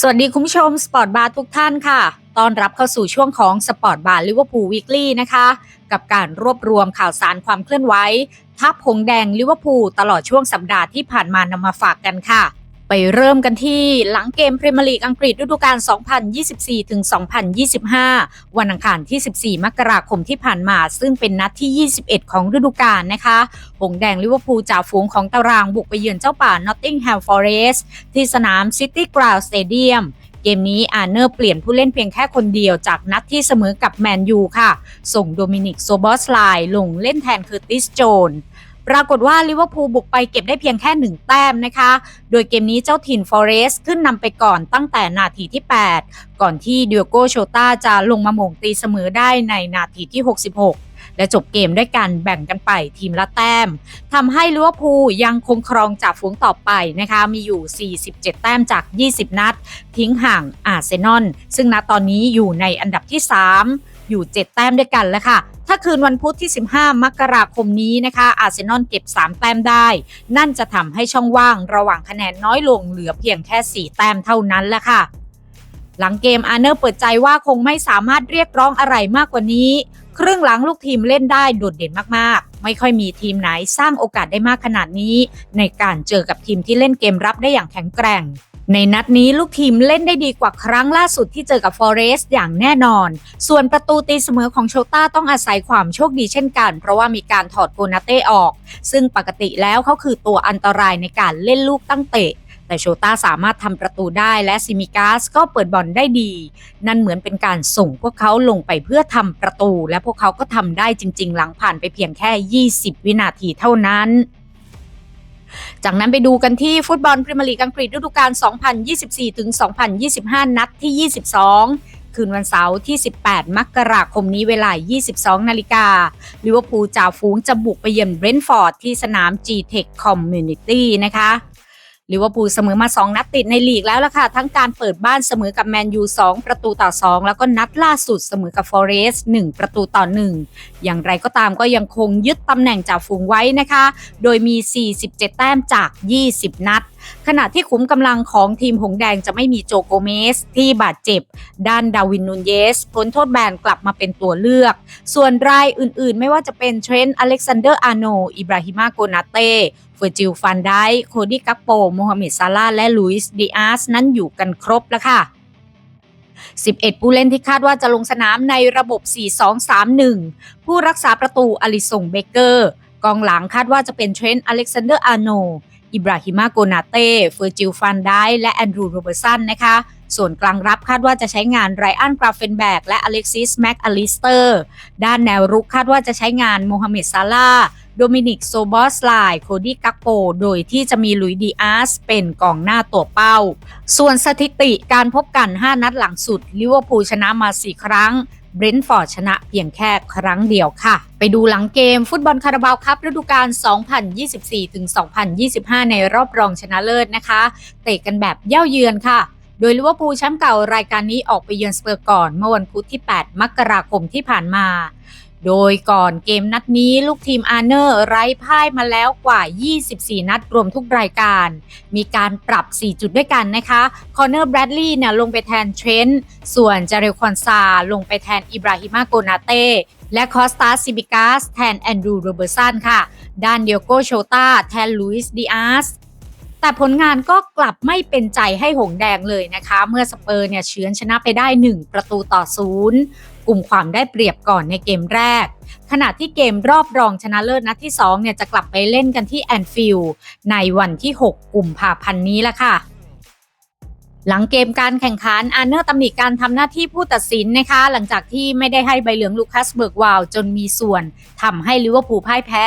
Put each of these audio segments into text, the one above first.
สวัสดีคุณผู้ชมสปอร์ตบาร์ทุกท่านค่ะ ต้อนรับเข้าสู่ช่วงของสปอร์ตบาร์ลิเวอร์พูลวีคลี่นะคะ กับการรวบรวมข่าวสารความเคลื่อนไหวทัพหงแดงลิเวอร์พูลตลอดช่วงสัปดาห์ที่ผ่านมานำมาฝากกันค่ะ ไปเริ่มกันที่หลังเกมพรีเมียร์ลีกอังกฤษฤดูกาล 2024 ถึง 2025 วันอังคารที่ 14 มกราคมที่ผ่านมา ซึ่งเป็นนัดที่ 21 ของฤดูกาลนะคะ หงแดงลิเวอร์พูลจ่าฝูงของตารางบุกไปเยือนเจ้าป่านอตติงแฮมฟอเรสต์ที่สนามซิตี้กราวสเตเดียมเกมนี้อาเนอร์เปลี่ยนผู้เล่นเพียงแค่คนเดียวจากนัดที่เสมอกับแมนยูค่ะ ส่งโดมินิกโซบอสไลน์ลงเล่นแทนเคอติสโจน ปรากฏว่าลิเวอร์พูลบุกไปเก็บได้เพียงแค่หนึ่งแต้มนะคะ โดยเกมนี้เจ้าถิ่นฟอเรสต์ขึ้นนำไปก่อนตั้งแต่นาทีที่ 8 ก่อนที่เดียโกโชตาจะลงมาหม่งตีเสมอได้ในนาทีที่ 66 และจบเกมด้วยการแบ่งกันไปทีมละแต้มทำให้ลิเวอร์พูลยังคงครองจากฝูงต่อไปนะคะ มีอยู่ 47 แต้มจาก 20 นัด ทิ้งห่างอาร์เซนอลซึ่งณตอนนี้อยู่ในอันดับที่ 3 อยู่ 7 แต้มด้วยกันแล้วค่ะ ถ้าคืนวันพุธที่ 15 มกราคมนี้นะคะ อาร์เซนอลเก็บ 3 แต้มได้ นั่นจะทำให้ช่องว่างระหว่างคะแนนน้อยลงเหลือเพียงแค่ 4 แต้มเท่านั้นแหละค่ะ หลังเกมอาร์เนอร์เปิดใจว่าคงไม่สามารถเรียกร้องอะไรมากกว่านี้ ครึ่งหลังลูกทีมเล่นได้โดดเด่นมากๆ ไม่ค่อยมีทีมไหนสร้างโอกาสได้มากขนาดนี้ ในการเจอกับทีมที่เล่นเกมรับได้อย่างแข็งแกร่ง ในนัดนี้ลูกทีมเล่นได้ดีกว่าครั้งล่าสุดที่เจอกับฟอเรสต์อย่างแน่นอน ส่วนประตูตีเสมอของโชต้าต้องอาศัยความโชคดีเช่นกัน เพราะว่ามีการถอดโกนาเต้ออก ซึ่งปกติแล้วเขาคือตัวอันตรายในการเล่นลูกตั้งเตะ แต่โชต้าสามารถทำประตูได้และซิมิกาสก็เปิดบอลได้ดี นั่นเหมือนเป็นการส่งพวกเขาลงไปเพื่อทำประตู และพวกเขาก็ทำได้จริง ๆ หลังผ่านไปเพียงแค่ 20 วินาทีเท่านั้น จากนั้นไปดูกันที่ฟุตบอลพรีเมียร์ลีกอังกฤษฤดูกาล 2024ถึง2025 นัดที่ 22 คืนวันเสาร์ที่ 18 มกราคมนี้เวลา 22 นาฬิกาลิเวอร์พูลจ่าฝูงจะบุกไปเยือนเบรนท์ฟอร์ดที่สนาม G-Tech Community นะคะ ลิเวอร์พูลเสมอมา 2 นัดติดในลีกแล้วล่ะค่ะ ทั้งการเปิดบ้านเสมอกับแมนยู2ประตูต่อ 2 แล้วก็นัดล่าสุดเสมอกับฟอเรสต์1ประตูต่อ 1 อย่างไรก็ตามก็ยังคงยึดตำแหน่งจ่าฝูงไว้นะคะ โดยมี 47 แต้มจาก 20 นัด ขณะที่ขุมกำลังของทีมหงแดงจะไม่มีโจโกเมสที่บาดเจ็บ ด้านดาวินนูนเยสพ้นโทษแบนกลับมาเป็นตัวเลือก ส่วนรายอื่นๆ ไม่ว่าจะเป็นเทรนต์อเล็กซานเดอร์อาร์โนอิบราฮิมาโกนาเต้เฟอร์จิลฟันไดโคดี้กัปโปโมฮัมเหม็ดซาลาและลุยส์ดิอาสนั้นอยู่กันครบแล้วค่ะ11 ผู้เล่นที่คาดว่าจะลงสนามในระบบ 4-2-3-1 ผู้รักษาประตูอลิสงเบเกอร์ กองหลังคาดว่าจะเป็นเทรนต์อเล็กซานเดอร์อาร์โน อิบราฮิมาโกนาเต้เฟอร์จิลฟันไดและแอนดรูโรเบอร์สันนะคะ ส่วนกลางรับคาดว่าจะใช้งานไรอันกราเฟนแบกและอเล็กซิสแม็กอลิสเตอร์ด้านแนวรุกคาดว่าจะใช้งานโมฮัมเหม็ดซาลาโดมินิกโซบอสไลโคดี้กักโป โดยที่จะมีลุยดีอาสเป็นกองหน้าตัวเป้า ส่วนสถิติการพบกัน 5 นัดหลังสุดลิเวอร์พูลชนะมา 4 ครั้ง เบรนท์ฟอร์ดชนะเพียงแค่ครั้งเดียวค่ะ ไปดูหลังเกมฟุตบอลคาราบาวครับฤดูกาล 2024-2025 ในรอบรองชนะเลิศนะคะ เตะกันแบบเย่าเยือนค่ะ โดยลิเวอร์พูลแชมป์เก่ารายการนี้ออกไปเยือนสเปอร์ก่อน เมื่อวันพุธที่ 8 มกราคมที่ผ่านมา โดยก่อนเกมนัดนี้ลูกทีมอาร์เนอร์ไร้พ่ายมาแล้วกว่า 24 นัดรวมทุกรายการ มีการปรับ 4 จุดด้วยกันนะคะคอนเนอร์แบรดลีย์เนี่ยลงไปแทนเทรนต์ส่วนจาเรลคอนซาลงไปแทนอิบราฮิมาโกนาเต้และคอสตาซิบิกาสแทนแอนดรูโรเบอร์สันค่ะ ด้านเดียโกโชตาแทนลุยส์ดิอาส แต่ผลงานก็กลับไม่เป็นใจให้หงแดงเลยนะคะ เมื่อสเปอร์เนี่ยเฉือนชนะไปได้ 1 ประตูต่อศูนย์กลุ่มความได้เปรียบก่อนในเกมแรก ขณะที่เกมรอบรองชนะเลิศนัดที่2เนี่ยจะกลับไปเล่นกันที่แอนฟิลด์ในวันที่ 6 กุมภาพันธ์นี้ละค่ะ หลังเกมการแข่งขันอาร์เนอร์ตำหนิการทำหน้าที่ผู้ตัดสินนะคะ หลังจากที่ไม่ได้ให้ใบเหลืองลูคัสเบิร์กวาลจนมีส่วนทำให้ลิเวอร์พูลพ่ายแพ้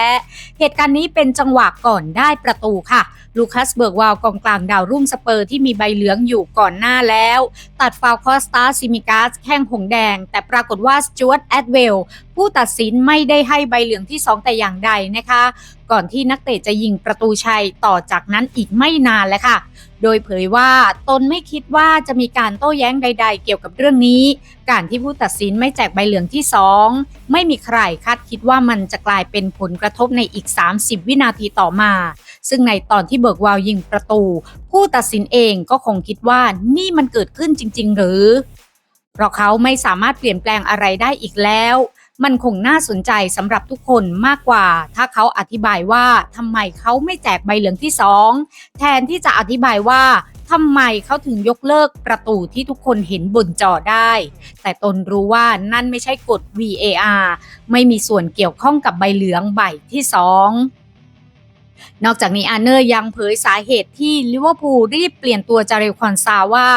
เหตุการณ์นี้เป็นจังหวะก่อนได้ประตูค่ะลูคัสเบิร์กวาลกองกลางดาวรุ่งสเปอร์ที่มีใบเหลืองอยู่ก่อนหน้าแล้ว ตัดฟาวคอสตาซิมิกาสแข้งหงแดง แต่ปรากฏว่าสจวตแอดเวลผู้ตัดสินไม่ได้ให้ใบเหลืองที่ 2 แต่อย่างใดนะคะ ก่อนที่นักเตะจะยิงประตูชัยต่อจากนั้นอีกไม่นานแล้วค่ะ โดยเผยว่าตนไม่คิดว่าจะมีการโต้แย้งใด ๆ เกี่ยวกับเรื่องนี้ การที่ผู้ตัดสินไม่แจกใบเหลืองที่ 2 ไม่มีใครคาดคิดว่ามันจะกลายเป็นผลกระทบในอีก 30 วินาทีต่อมา ซึ่งในตอนที่เบิกวาวยิงประตู ผู้ตัดสินเองก็คงคิดว่านี่มันเกิดขึ้นจริง ๆ หรือ เพราะเขาไม่สามารถเปลี่ยนแปลงอะไรได้อีกแล้ว มันคงน่าสนใจสำหรับทุกคนมากกว่า ถ้าเขาอธิบายว่าทำไมเขาไม่แจกใบเหลืองที่สองแทนที่จะอธิบายว่าทำไมเขาถึงยกเลิกประตูที่ทุกคนเห็นบนจอได้ แต่ตนรู้ว่านั่นไม่ใช่กฎ VAR ไม่มีส่วนเกี่ยวข้องกับใบเหลืองใบที่สองนอกจากนี้อาเนอร์ยังเผยสาเหตุที่ลิเวอร์พูลรีบเปลี่ยนตัวจาเรลคอนซาว่า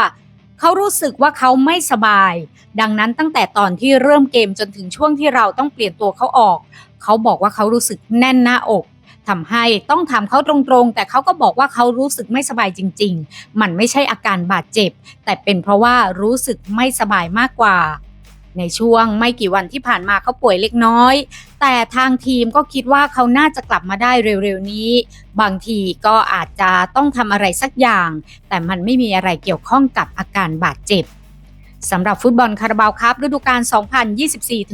เขารู้สึกว่าเขาไม่สบาย ดังนั้นตั้งแต่ตอนที่เริ่มเกมจนถึงช่วงที่เราต้องเปลี่ยนตัวเขาออก เขาบอกว่าเขารู้สึกแน่นหน้าอกทำให้ต้องถามเขาตรงๆ แต่เขาก็บอกว่าเขารู้สึกไม่สบายจริง ๆ มันไม่ใช่อาการบาดเจ็บ แต่เป็นเพราะว่ารู้สึกไม่สบายมากกว่า ในช่วงไม่กี่วันที่ผ่านมาเขาป่วยเล็กน้อย แต่ทางทีมก็คิดว่าเขาน่าจะกลับมาได้เร็วๆนี้ บางทีก็อาจจะต้องทำอะไรสักอย่าง แต่มันไม่มีอะไรเกี่ยวข้องกับอาการบาดเจ็บสำหรับฟุตบอลคาราบาวครับฤดูกาล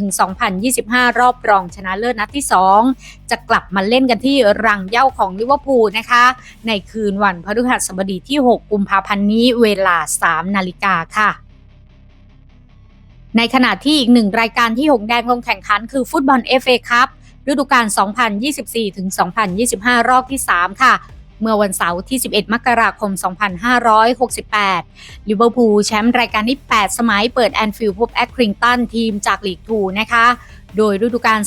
2024-2025 รอบรองชนะเลิศนัดที่ 2 จะกลับมาเล่นกันที่รังเย่าของลิเวอร์พูลนะคะ ในคืนวันพฤหัสบดีที่ 6 กุมภาพันธ์นี้เวลา 3 นาฬิกาค่ะ ในขณะที่อีกหนึ่งรายการที่หงแดงลงแข่งขันคือฟุตบอล FA ครับฤดูกาล 2024-2025 รอบที่ 3 ค่ะ เมื่อวันเสาร์ที่ 11 มกราคม 2568 ลิเวอร์พูลแชมป์รายการที่ 8 สมัยเปิดแอนฟิลด์พบแอคคริงตันทีมจากลีกทูนะคะ โดยฤดูกาล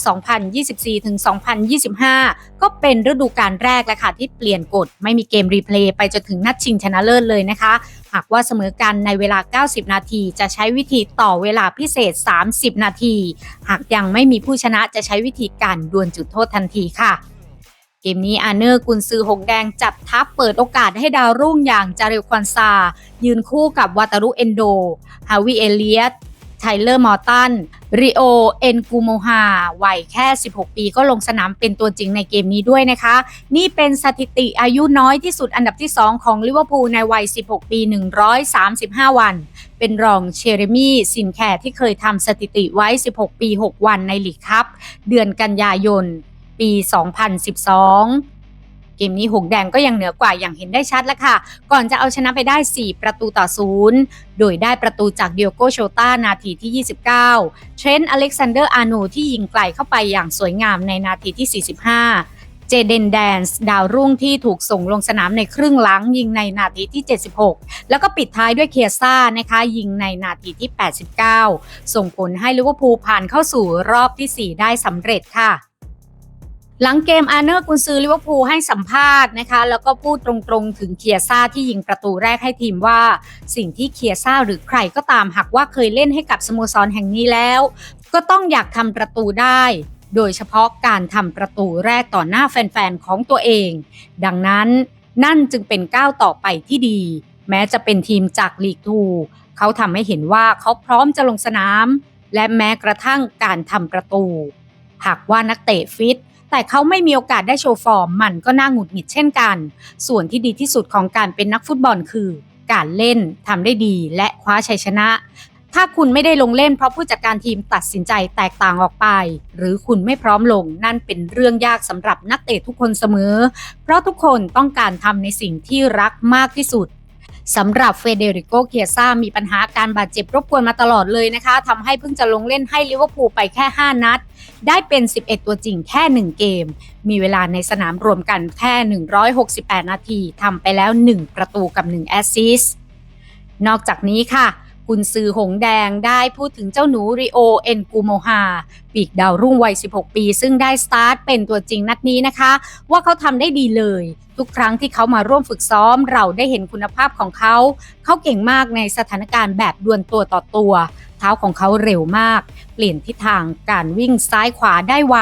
2024-2025 ก็เป็นฤดูกาลแรกและค่ะที่เปลี่ยนกฎไม่มีเกมรีเพลย์ไปจนถึงนัดชิงชนะเลิศเลยนะคะ หากว่าเสมอกันในเวลา 90 นาที จะใช้วิธีต่อเวลาพิเศษ 30 นาที หากยังไม่มีผู้ชนะจะใช้วิธีการดวลจุดโทษทันทีค่ะ เกมนี้อาเนอร์กุนซือหงแดงจับทัพเปิดโอกาสให้ดาวรุ่งอย่างจาเรลควันซา ยืนคู่กับวาตารุเอนโด ฮาวิเอเลียต ไทเลอร์มอร์ตันริโอเอนกูโมฮาวัยแค่ 16 ปีก็ลงสนามเป็นตัวจริงในเกมนี้ด้วยนะคะ นี่เป็นสถิติอายุน้อยที่สุดอันดับที่ 2 ของลิเวอร์พูลในวัย 16 ปี 135 วัน เป็นรองเชเรมี่ซินแคร์ที่เคยทำสถิติไว้ 16 ปี 6 วันในลีกคัพเดือนกันยายน ปี 2012 เกมนี้หงแดงก็ยังเหนือกว่าอย่างเห็นได้ชัดแล้วค่ะ ก่อนจะเอาชนะไปได้ 4 ประตูต่อศูนย์โดยได้ประตูจากเดียโกโชตานาทีที่ 29 เทรนต์อเล็กซานเดอร์อาโนที่ยิงไกลเข้าไปอย่างสวยงามในนาทีที่ 45เจเดนแดนส์ดาวรุ่งที่ถูกส่งลงสนามในครึ่งหลังยิงในนาทีที่ 76 แล้วก็ปิดท้ายด้วยเคียซ่านะคะ ยิงในนาทีที่ 89 ส่งผลให้ลิเวอร์พูลผ่านเข้าสู่รอบที่ 4 ได้สำเร็จค่ะ หลังเกมอาร์เนอร์กุนซือลิเวอร์พูลให้สัมภาษณ์นะคะ แล้วก็พูดตรงๆ ถึงเคียซ่าที่ยิงประตูแรกให้ทีมว่า สิ่งที่เคียซ่าหรือใครก็ตามหากว่าเคยเล่นให้กับสโมสรแห่งนี้แล้ว ก็ต้องอยากทำประตูได้ โดยเฉพาะการทำประตูแรกต่อหน้าแฟนๆ ของตัวเอง ดังนั้นนั่นจึงเป็นก้าวต่อไปที่ดี แม้จะเป็นทีมจากลีกทูเขาทำให้เห็นว่าเขาพร้อมจะลงสนาม และแม้กระทั่งการทำประตู หากว่านักเตะฟิต แต่เขาไม่มีโอกาสได้โชว์ฟอร์ม มันก็น่าหงุดหงิดเช่นกัน ส่วนที่ดีที่สุดของการเป็นนักฟุตบอลคือ การเล่นทำได้ดีและคว้าชัยชนะ ถ้าคุณไม่ได้ลงเล่นเพราะผู้จัดการทีมตัดสินใจแตกต่างออกไป หรือคุณไม่พร้อมลงนั่นเป็นเรื่องยากสำหรับนักเตะทุกคนเสมอ เพราะทุกคนต้องการทำในสิ่งที่รักมากที่สุด สำหรับเฟเดริโกเคียซ่ามีปัญหาการบาดเจ็บรบกวนมาตลอดเลยนะคะทำให้เพิ่งจะลงเล่นให้ลิเวอร์พูลไปแค่ 5 นัด ได้เป็น 11 ตัวจริงแค่ 1 เกม มีเวลาในสนามรวมกันแค่ 168 นาทีทำไปแล้ว 1 ประตูกับ 1 แอสซิสนอกจากนี้ค่ะกุนซือหงแดงได้พูดถึงเจ้าหนูริโอเอ็นกูโมฮาปีกดาวรุ่งวัย 16 ปี ซึ่งได้สตาร์ทเป็นตัวจริงนัดนี้นะคะ ว่าเขาทำได้ดีเลย ทุกครั้งที่เขามาร่วมฝึกซ้อม เราได้เห็นคุณภาพของเขา เขาเก่งมากในสถานการณ์แบบดวลตัวต่อตัว เท้าของเขาเร็วมาก เปลี่ยนทิศทางการวิ่งซ้ายขวาได้ไว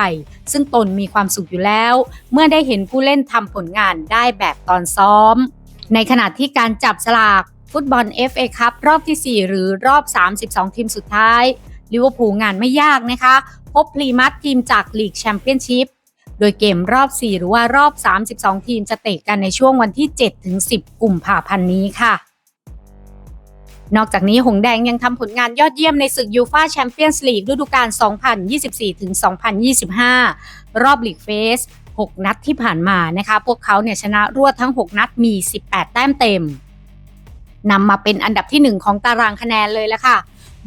ซึ่งตนมีความสุขอยู่แล้ว เมื่อได้เห็นผู้เล่นทำผลงานได้แบบตอนซ้อม ในขณะที่การจับสลากฟุตบอล FA คัพรอบที่ 4 หรือรอบ 32 ทีมสุดท้ายลิเวอร์พูลงานไม่ยากนะคะ พบพลีมัตทีมจากลีกแชมเปี้ยนชิพ โดยเกมรอบ 4 หรือว่ารอบ 32 ทีมจะเตะกันในช่วงวันที่ 7-10 กุมภาพันธ์นี้ค่ะ นอกจากนี้หงแดงยังทำผลงานยอดเยี่ยมในศึกยูฟาแชมเปี้ยนส์ลีกฤดูกาล 2024-2025 รอบลีกเฟส 6 นัดที่ผ่านมานะคะ พวกเขาเนี่ยชนะรวดทั้ง 6 นัดมี 18 แต้มเต็มนำมาเป็นอันดับที่ 1 ของตารางคะแนนเลยละค่ะ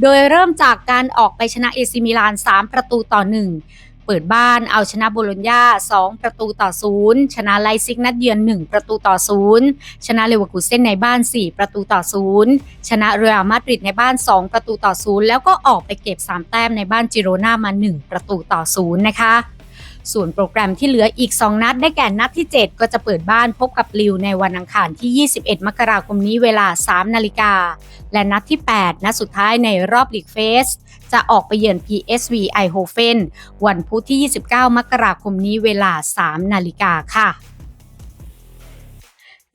โดยเริ่มจากการออกไปชนะเอซิมิลาน 3 ประตูต่อ 1 เปิดบ้านเอาชนะโบโลญญา2 ประตูต่อ 0 ชนะไลซิกนัดเยือน 1 ประตูต่อ 0 ชนะเลเวอร์คูเซ่นในบ้าน 4 ประตูต่อ 0 ชนะเรอัลมาดริดในบ้าน 2 ประตูต่อ 0 แล้วก็ออกไปเก็บ 3 แต้มในบ้านจิโรนามา 1 ประตูต่อ 0 นะคะ ส่วนโปรแกรมที่เหลืออีก 2 นัดได้แก่นัดที่ 7 ก็จะเปิดบ้านพบกับลิวในวันอังคารที่ 21 มกราคมนี้เวลา 3 นาฬิกา และนัดที่ 8 นัดสุดท้ายในรอบลีกเฟส จะออกไปเยือน PSV ไอโฮเฟนวันพุธที่ 29 มกราคมนี้เวลา 3 นาฬิกาค่ะ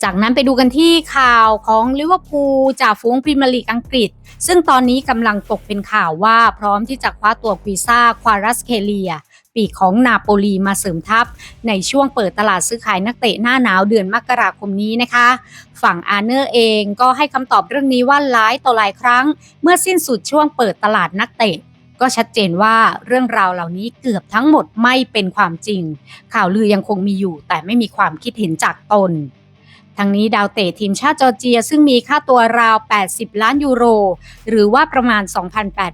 จากนั้นไปดูกันที่ข่าวของลิเวอร์พูลจากฟูงพรีเมียร์ลีกอังกฤษ ซึ่งตอนนี้กำลังตกเป็นข่าวว่าพร้อมที่จะคว้าตัวควีซ่าควารัสเคเลีย ปีกของนาโปลีมาเสริมทัพ ในช่วงเปิดตลาดซื้อขายนักเตะหน้าหนาวเดือนมกราคมนี้นะคะ ฝั่งอาร์เนอร์เองก็ให้คำตอบเรื่องนี้ว่าหลายต่อหลายครั้ง เมื่อสิ้นสุดช่วงเปิดตลาดนักเตะก็ชัดเจนว่าเรื่องราวเหล่านี้เกือบทั้งหมดไม่เป็นความจริง ข่าวลือยังคงมีอยู่ แต่ไม่มีความคิดเห็นจากตนทั้งนี้ดาวเตะทีมชาติจอร์เจีย ซึ่งมีค่าตัวราว 80 ล้านยูโร หรือว่าประมาณ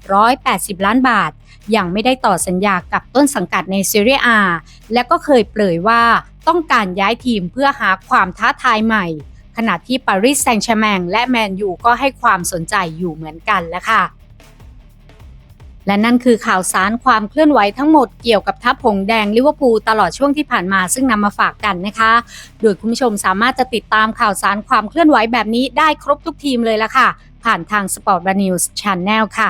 2,880 ล้านบาท ยังไม่ได้ต่อสัญญากับต้นสังกัดในซีเรียอาและก็เคยเปรยว่าต้องการย้ายทีมเพื่อหาความท้าทายใหม่ ขณะที่ปารีสแซงต์แชร์แมงและแมนยูก็ให้ความสนใจอยู่เหมือนกันแล้วค่ะ และนั่นคือข่าวสารความเคลื่อนไหวทั้งหมดเกี่ยวกับทัพผงแดงลิเวอร์พูลตลอดช่วงที่ผ่านมาซึ่งนำมาฝากกันนะคะ โดยคุณผู้ชมสามารถจะติดตามข่าวสารความเคลื่อนไหวแบบนี้ได้ครบทุกทีมเลยละค่ะ ผ่านทาง Sport b a News Channel ค่ะ